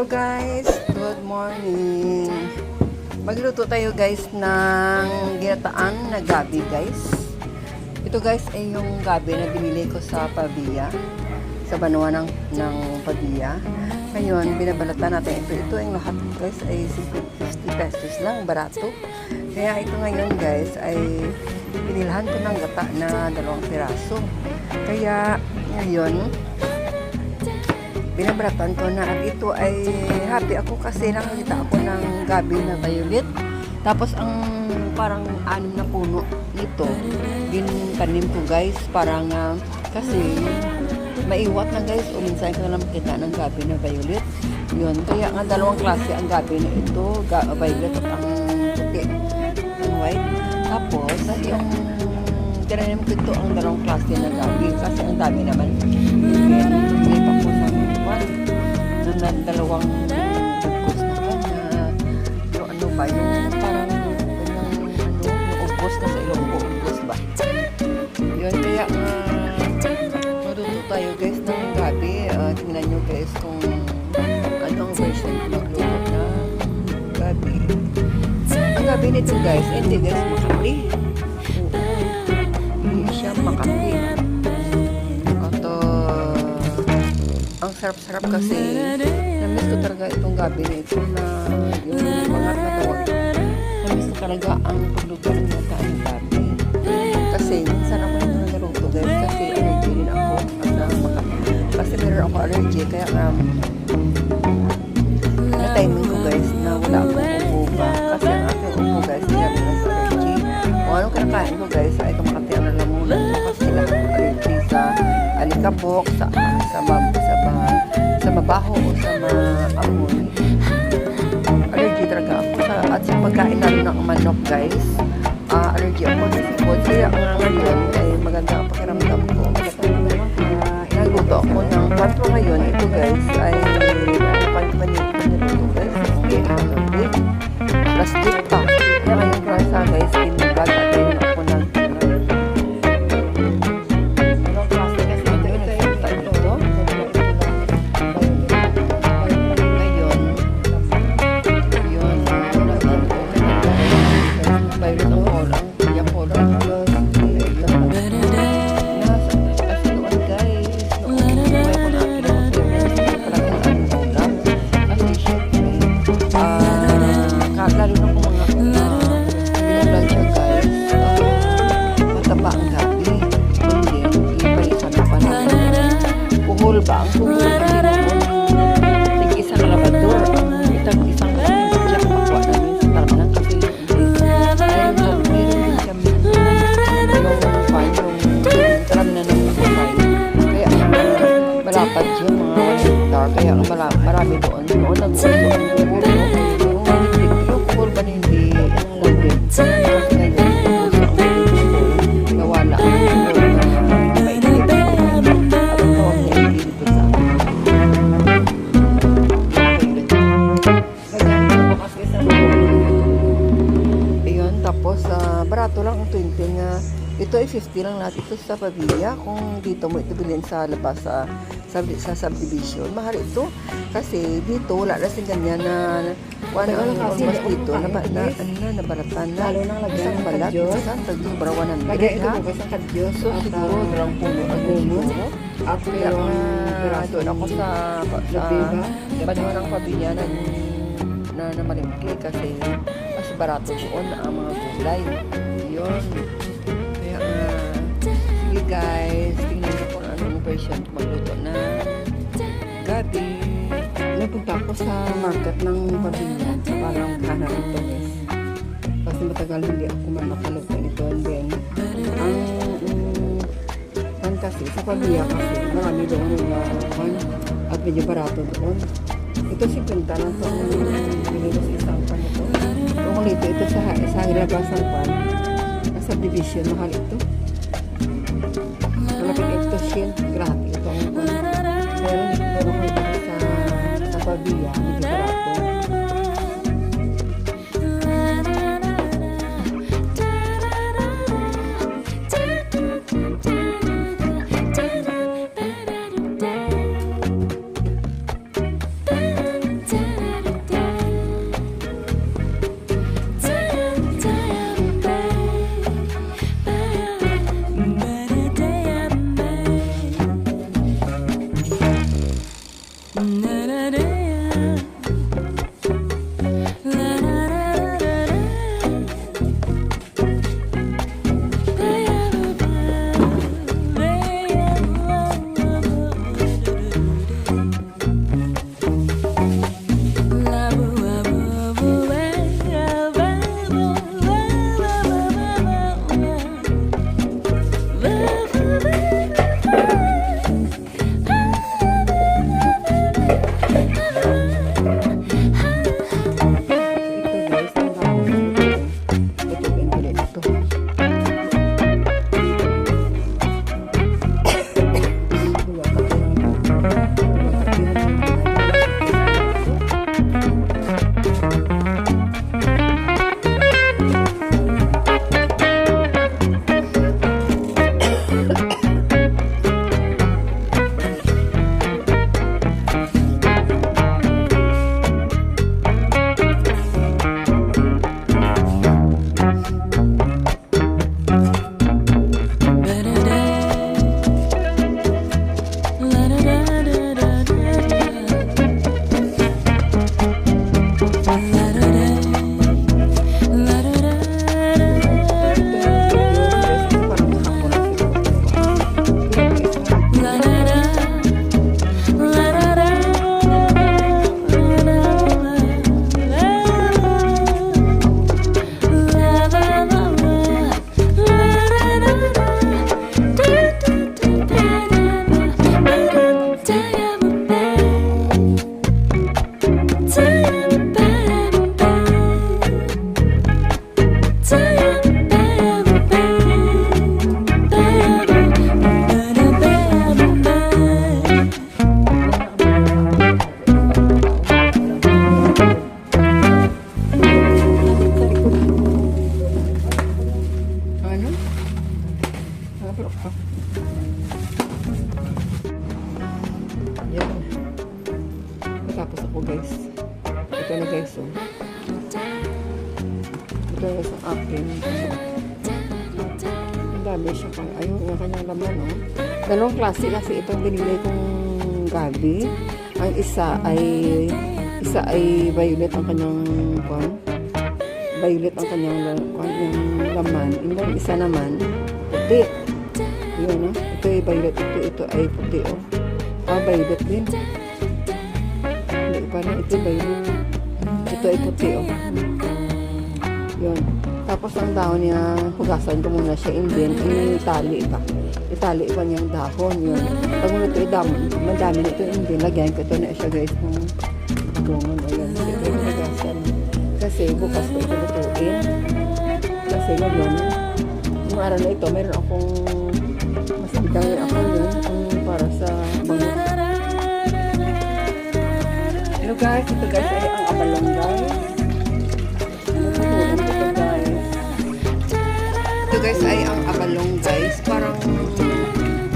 Hello guys, good morning. Magluto tayo guys ng ginataan na gabi guys. Ito guys ay yung gabi na binili ko sa Pavia. Sa Banua ng, ng Pavia. Ngayon, binabalatan natin ito. Ito ang lahat guys ay 50 pesos lang, barato. Kaya ito ngayon guys ay binilhan ko ng gata na dalawang piraso. Kaya ngayon, binabratan ko na at ito ay happy ako kasi nakakita ako ng gabi na violet. Tapos ang parang anim na puno nito, gintanim ko guys, parang ah, kasi maiwat na guys o minsan na lang makita ng gabi na violet. Yun, kaya nga dalawang klase ang gabi na ito, ga, violet at ang puti, ang white. Tapos, yung tinanim ko ito ang dalawang klase na gabi kasi ang dami naman. Po sa one na, dalawang bugkos na. Yung ano ba, yung parang kanyang ano, yung ubos na sa ilong ubos ba? Yun, kaya nga matuto tayo guys ng gabi. Uh, tingnan nyo guys kung anong version magluto na gabi. Ang gabi nito guys, hindi guys makati. Oo. Hindi siya makati. Sarap-sarap kasi. Namiss ko talaga itong gabi na ito na yung mga natawag namiss ko talaga ang pagluto ng mata ng gabi. Kasi minsan ako yung naluto guys kasi allergy din ako at uh, maka, kasi meron ako allergy kaya um, na timing ko guys na wala akong ubo ba kasi ang aking ubo guys hindi namin sa allergy. Kung anong kinakain ko guys ay kumakati ang lalamunan ko kasi sila ako allergy sa alikabok sa sa mab, sa ba, sa mabaho o sa maamoy allergy talaga ako sa, at sa pagkain lalo ng manok guys ah allergy ako sa sipon kaya ang ngayon ay maganda ang pakiramdam ko uh, inaluto ako ng patro ngayon ito guys ay panpanit panito guys okay, plastic pa kaya ngayon krasa guys Violet ang lang ang 20 nga. Ito ay 50 lang natin ito sa Pavilla. Kung dito mo ito bilhin sa labas sa, sa, sa subdivision, mahal ito. Kasi dito wala na sing ganyan na na Ano ang almost dito. Na, ba- makain, na, guys. ano na, nabaratan na. Lalo na lagyan ng balat, isang tagong brawanan. Lagay ito po sa kadyos. So, siguro, dalawang puno ang Gumo. At Kaya piraso doon ako sa, sa. Banwa ng Pavilla na, na, na malingki kasi mas barato doon ang mga gulay. Yun. Kaya nga, sige guys, tingnan niyo kung anong version ko magluto na gabi. Napunta ako sa market ng Pavilla. Parang hanap ito guys. Kasi matagal hindi ako man nakaluto nito. And then, ang um, ang kasi sa Pavilla kasi marami doon yung uh, at medyo barato doon. Ito si Pinta lang ito ang binili sa isang pan ito. Kung dito, ito sa, sa hilabasan pan, sa subdivision, mahal ito. Binili kong gabi. Ang isa ay isa ay violet ang kanyang kwan. Violet ang kanyang, kwan, yung laman. Yung isa naman, puti. Yun, no? Ito ay violet. Ito, ito ay puti, oh. Ah, violet din. Hindi pa na. Ito violet. Ito ay puti, oh. Yun. Tapos ang dahon niya, hugasan ko muna siya and then itali pa. Itali pa niyang dahon. Yun. Pag mo ito idam, madami nito then lagyan ko ito na siya guys ng. Ito yung hugasan. Kasi bukas ko ito lutuin. Kasi ngayon, yung araw na ito, meron akong mas bigay ako yun para sa mga Hello guys, ito guys ay ang abalong guys? Ito guys ay ang abalong guys. Parang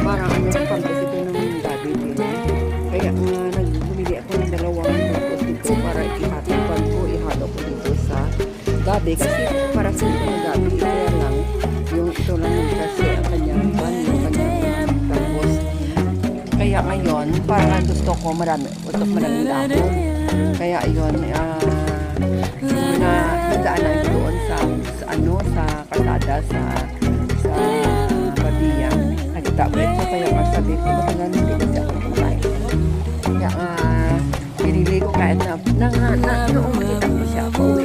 parang ano pampas ito ng gabi din. Kaya nga nagbumili ako ng dalawang bukos dito para ihatipan ko, ihalo ko dito sa gabi. Kasi para sa ito ng gabi, kaya lang yung ito lang yung kasi ang kanyang ban, yung kanyang tapos. Kaya ngayon, parang gusto ko marami, gusto ko maraming dahon. Kaya ayun, ah, na nadaan na ito doon sa, sa ano, sa kalsada, sa sa. Nakita ko kaya nga sabi ko, matagal hindi kasi ako kumain. Kaya ah, pinili ko kahit na, na, na, na noong makita ko siya, pauwi,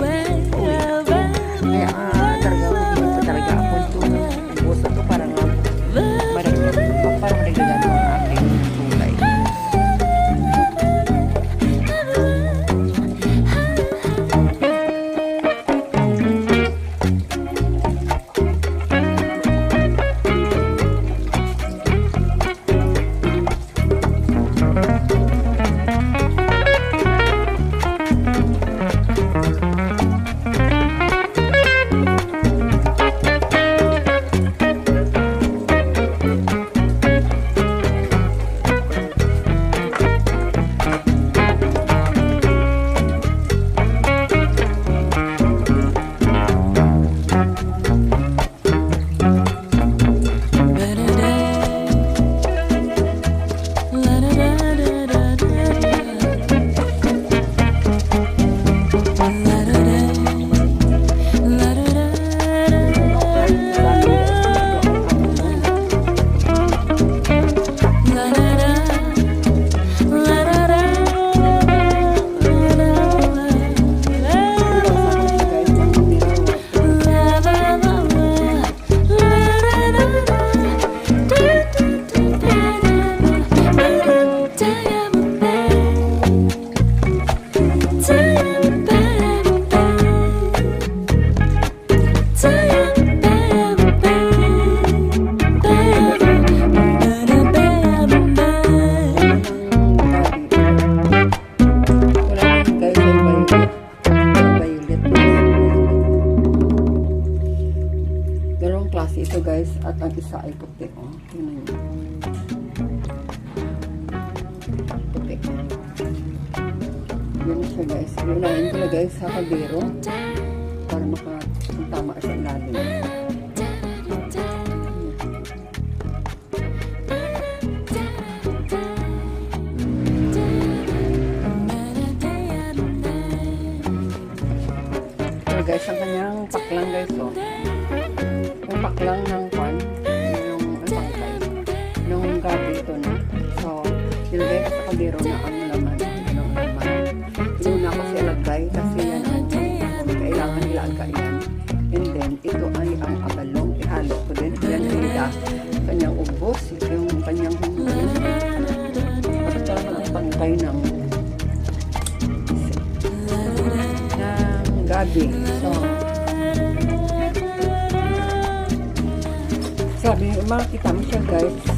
guys, ang kanyang paklang guys, oh. Yung paklang ng kwan, yung ano pangkay, nung gabi ito na. So, nilagay ko sa kaldero na ang laman, ang laman. Inuna ko siya lagay kasi yan ang kailangan ilagay yan. And then, ito ay ang abalong, ihalo ko din. Yan ay ng gabi. So, sabi, makikita mo siya guys,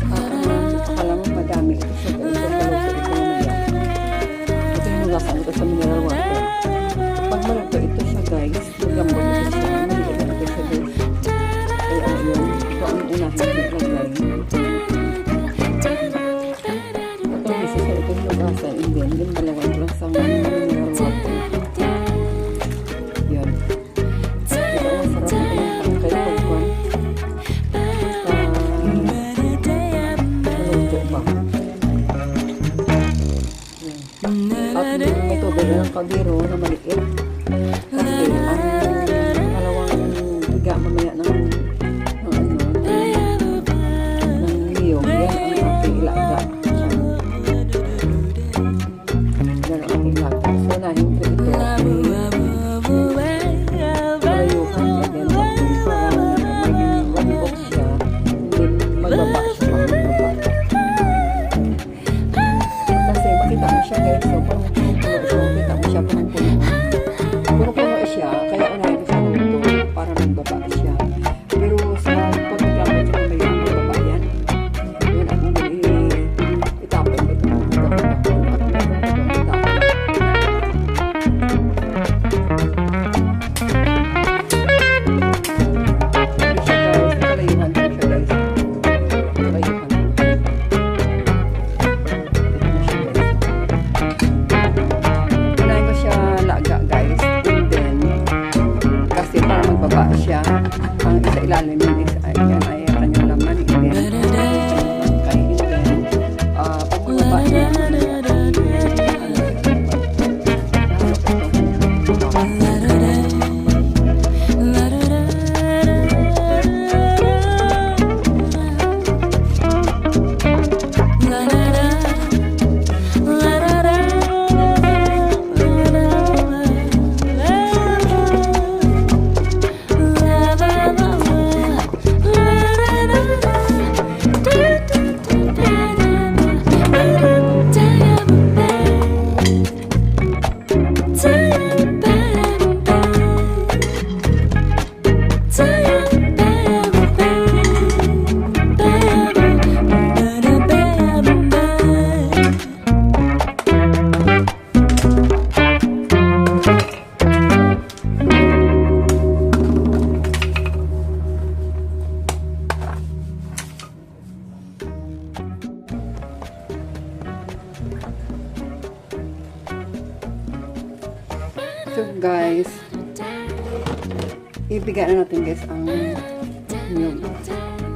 nyug.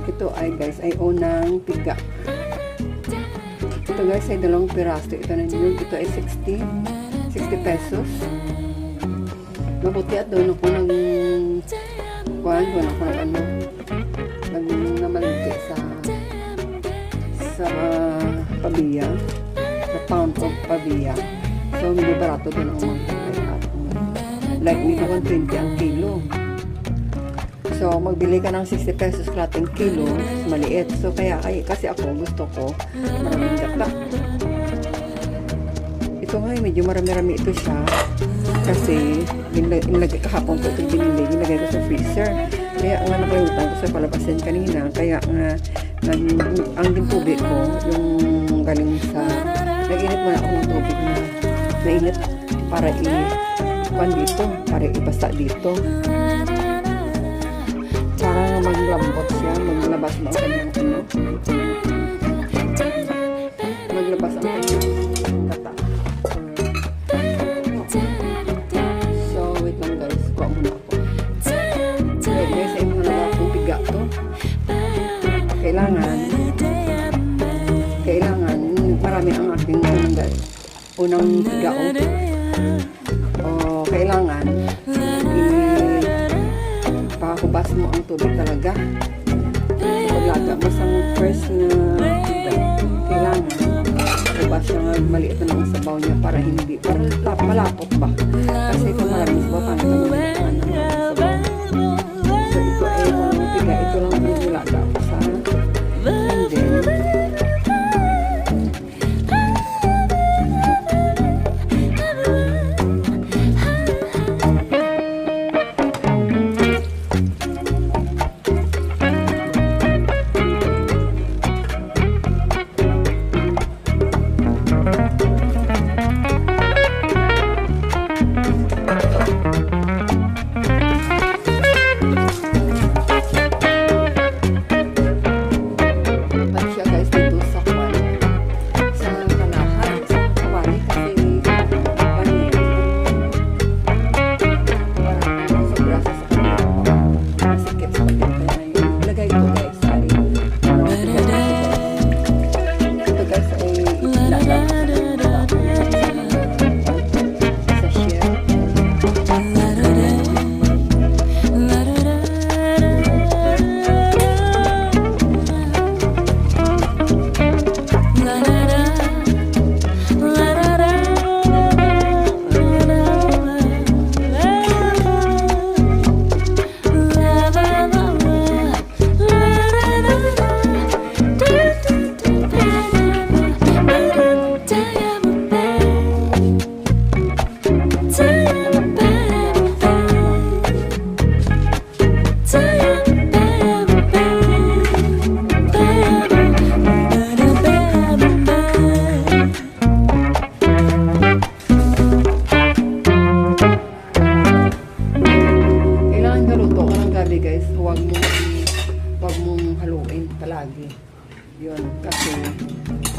Ito ay guys ay unang piga. Ito guys ay dalawang piraso. Ito na nyug. Ito ay 60. 60 pesos. Mabuti at doon ako nag kuhan, doon ako nag ano nag namalingki sa sa Pabia sa town of Pabia so medyo barato doon ang mga like nito 120 ang kilo so magbili ka ng 60 pesos kalating kilo maliit. So kaya kay, kasi ako gusto ko maraming gata ito nga eh, medyo marami-rami ito siya. Kasi inlagay kahapon ko ito binili nilagay ko sa freezer. Kaya nga nakalimutan ko sa palabasin kanina. Kaya nga nag, ang din tubig ko yung galing sa nag-init muna ako ng tubig na mainit para i kuan dito para ibasa dito maglabas mo ang kanyang ano? Maglabas ang kanyang kata. So wait lang guys. Kuha muna ako. Wait guys ay mga na akong piga to. Kailangan kailangan marami ang aking unang guys. Unang piga o siya maliit na ng sabaw niya para hindi para lap- malapot ba? Kasi kung maraming sabaw paano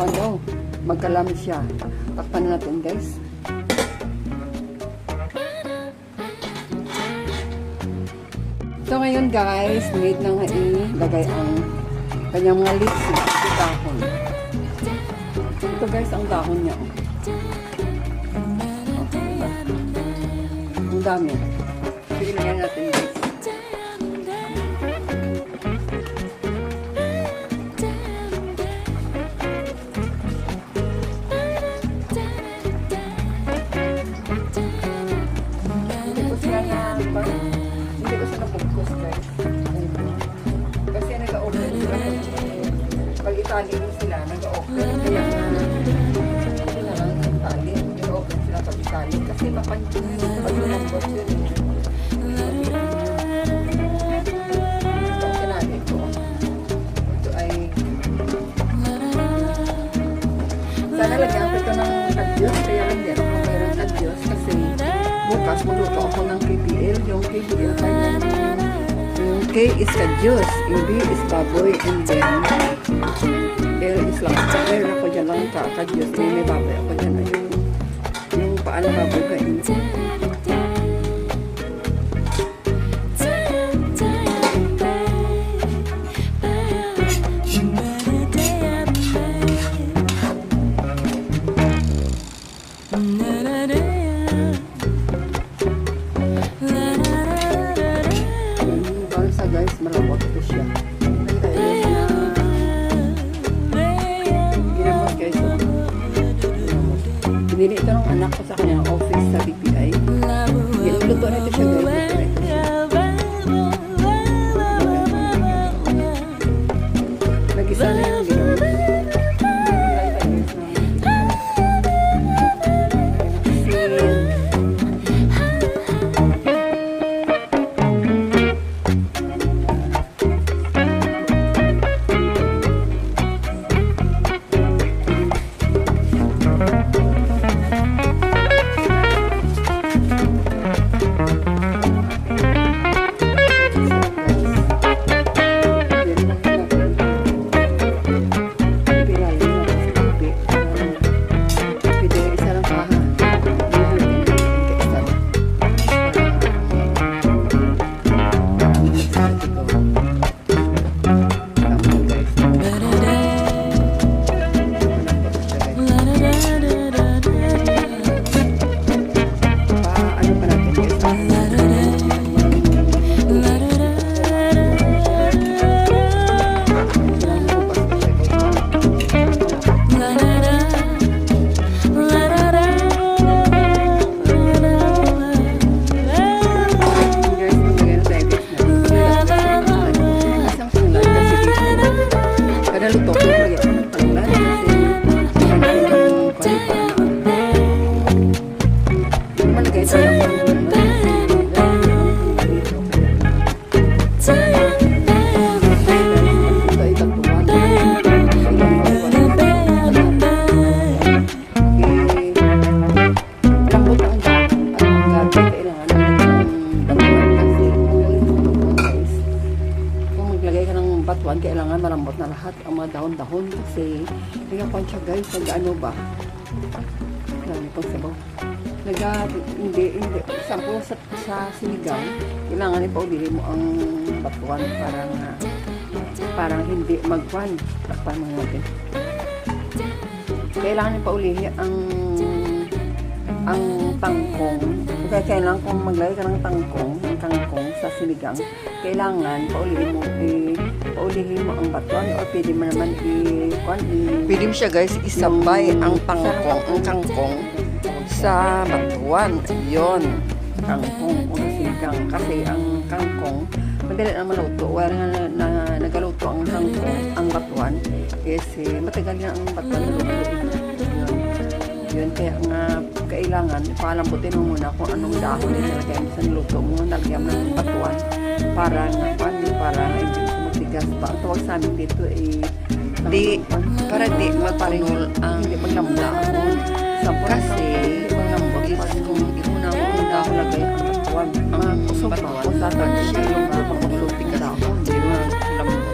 ano, magkalam siya. Takpan natin guys. So ngayon guys, need na nga ilagay ang kanyang mga lips sa dahon. Ito guys, ang dahon niya. diba? Ang dami. Na yan natin guys. K is kadyos. Yung B is baboy. And then L is lang. Meron ako dyan lang ka kadyos. May may baboy ako dyan. Yung, yung paano baboy kain. Yung Binili ito ng anak ko sa kanyang office sa BPI. Luto na ito siya na lahat ang mga dahon-dahon kasi ko siya guys, nag ano ba? Marami pang sabaw. Naga, hindi, hindi. Sampo sa, sa sinigang, kailangan ipaulili mo ang batuan para nga, parang hindi magkwan. Takpan mo natin. Kailangan ipaulihi ang ang tangkong. Kaya kailangan kung maglagay ka ng tangkong, ng kangkong sa sinigang, kailangan paulihin mo, eh, paulihin mo ang batuan o pwede mo naman i, kwan, i, Pwede mo siya guys isabay ang pangkong, ang kangkong sa batuan. Yon. kangkong o sa sinigang. Kasi ang kangkong, madali na maluto. Wala nga na, na, nagaluto ang kangkong, ang batuan. Kasi matagal na ang batuan na luto. Yun. Yun, kaya nga kailangan, palambutin mo muna kung anong dahon na nilagay mo sa niluto mo, nalagyan mo ng batuan para paano, para hindi matigas pa. Ang tawag sa amin dito ay Di, para di magpanul ang. Sampung Kasi, is kung iuna mo ang dahon lagay ang batuan, ang batuan, ako sa atin siya yung mga Pagpapulutin ka daw, hindi mo lambot.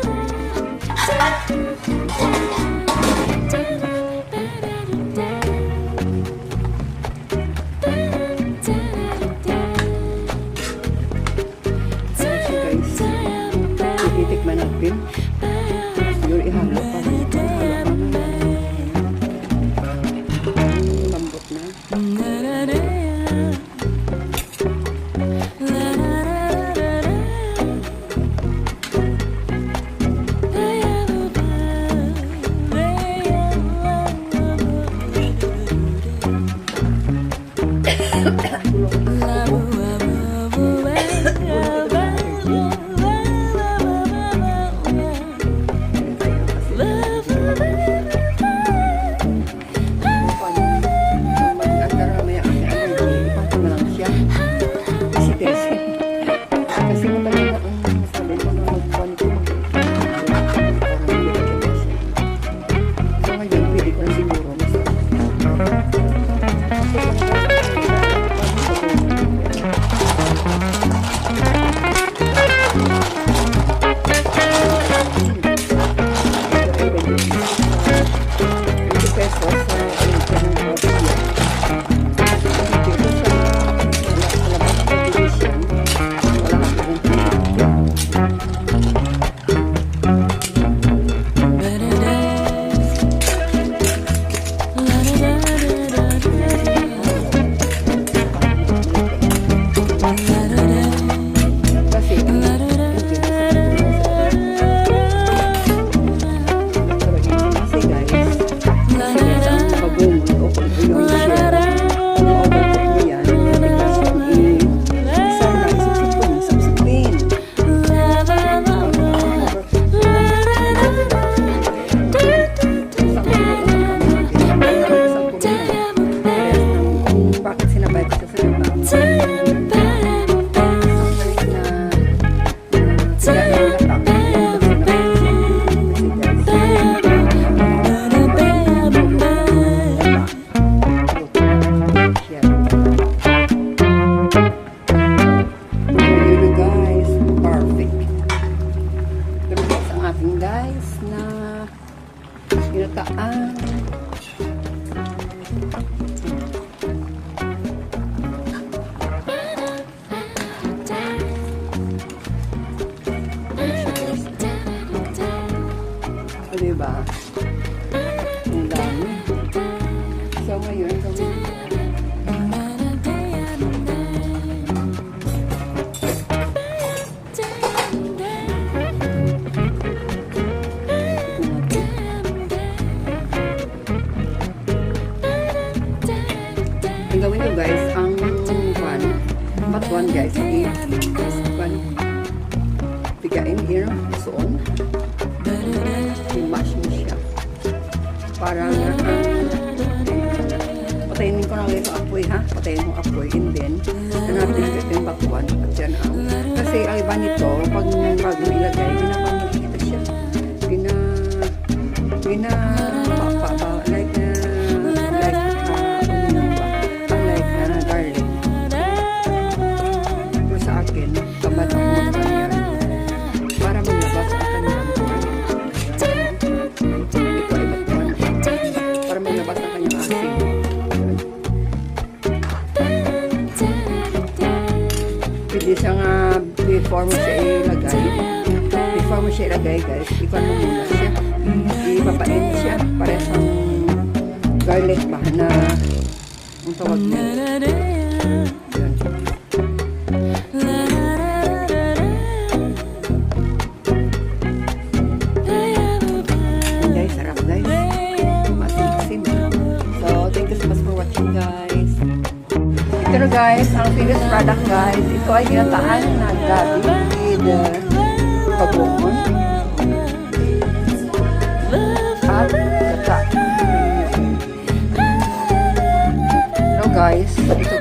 Ang gawin nyo guys, ang one, batuan guys, i one, pigain here, soon, i-mash mo siya. Para nga, patayin ko na ngayon sa apoy ha, patayin mo apoy, and then, hanapin ko ito yung batuan, at yan ang, kasi ang iba nito, pag bago ilagay, ginapangit siya, gina, gina, before mo siya ilagay. Before mo siya ilagay guys, ikon mo muna siya. Ipapain siya. Parehas ang garlic ba na ang tawag mo. Guys, ang finished product guys. Ito ay ginataan na gabi with uh. At gata. Hello guys, ito